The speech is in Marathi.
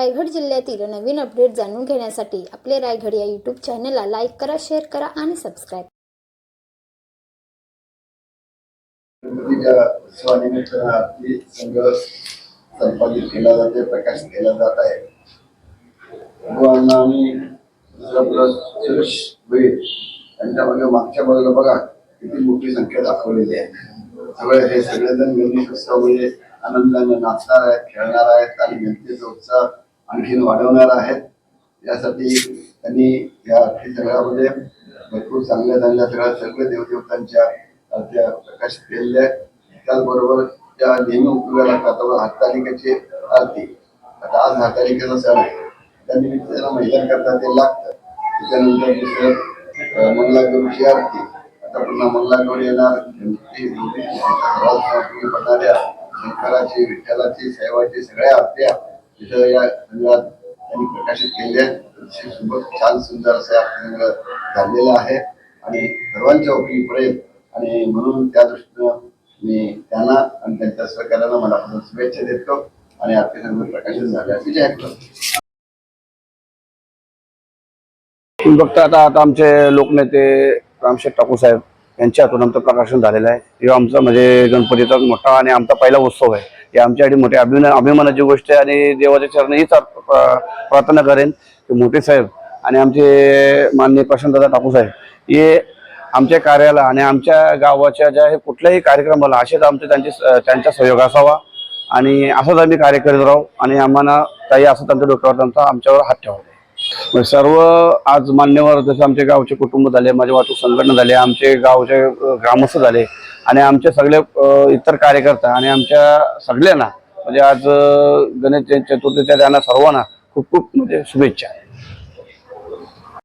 रायगड जिल्ह्यातील नवीन अपडेट जाणून घेण्यासाठी आपले रायगड या यूट्यूब चॅनलला लाईक करा शेअर करा आणि सबस्क्राईब संपादित केला जाते प्रकाशित केला जात आहे. भगवान आणि दुसरा प्लस सुरेश भैर यांच्यामध्ये मागच्या बाजूला बघा किती मोठी संख्या दाखवलेली आहे. सगळे हे सगळेजण गणेश उत्सवामध्ये आनंदाने नाचणार आहेत खेळणार आहेत आणि गणपतीचा उत्साह. आणखीन वाढवणार आहेत. यासाठी त्यांनी या आरती संग्रहामध्ये भरपूर चांगल्या चांगल्या सगळ्या सगळ्या देवदेवतांच्या आरत्या प्रकाशित केलेल्या आहेत. त्याचबरोबर त्या नेहमी उपयोगाला लागतात हातालिकेची आरती. आता आज हातालिकेचा सण आहे. त्यानिमित्त त्याला महिलांकरता ते लागतं त्याच्यानंतर दुसरं मंगलागौरीची आरती. आता पुन्हा मंगलागौरी येणार. गणपती पडणाऱ्या शंकराची विठ्ठलाची सेवाची सगळ्या आरत्या तिथं या त्यांनी प्रकाशित केले आहेत छान सुंदर असं या संग्रह आहे. आणि सर्वांच्या उपयोगी पडेल आणि म्हणून त्या दृष्टीनं मी त्यांना आणि त्यांच्या सहकार्याला मनापासून शुभेच्छा देतो आणि आरती संघ प्रकाशित झाल्याचे जाहीर करतो तुम्ही बघता आता आता आमचे लोकनेते रामशेठ ठाकूर साहेब यांच्या हातून आमचं प्रकाशन झालेलं आहे. हे आमचा म्हणजे गणपतीचा मोठा आणि आमचा पहिला उत्सव आहे. हे आमच्यासाठी मोठ्या अभिमान अभिमानाची गोष्ट आहे आणि देवाच्या चरणी हीच प्रार्थना करेन की मोठे साहेब आणि आमचे माननीय प्रशांतदादा टाकू साहेब हे आमच्या कार्याला आणि आमच्या गावाच्या ज्या हे कुठल्याही कार्यक्रमाला असेच आमचे त्यांचे त्यांचा सहयोग असावा आणि असंच आम्ही कार्य करीत राहू आणि आम्हाला काही असं त्यांच्या डोक्यावर त्यांचा आमच्यावर हात ठेवावा मग सर्व आज मान्यवर जसे आमचे गावचे कुटुंब झाले माझे वाहतूक संघटना झाले आमचे गावचे ग्रामस्थ झाले आणि आमचे सगळे इतर कार्यकर्ता आणि आमच्या सगळ्यांना म्हणजे आज गणेश चतुर्थीच्या त्यांना सर्वांना खूप खूप म्हणजे शुभेच्छा.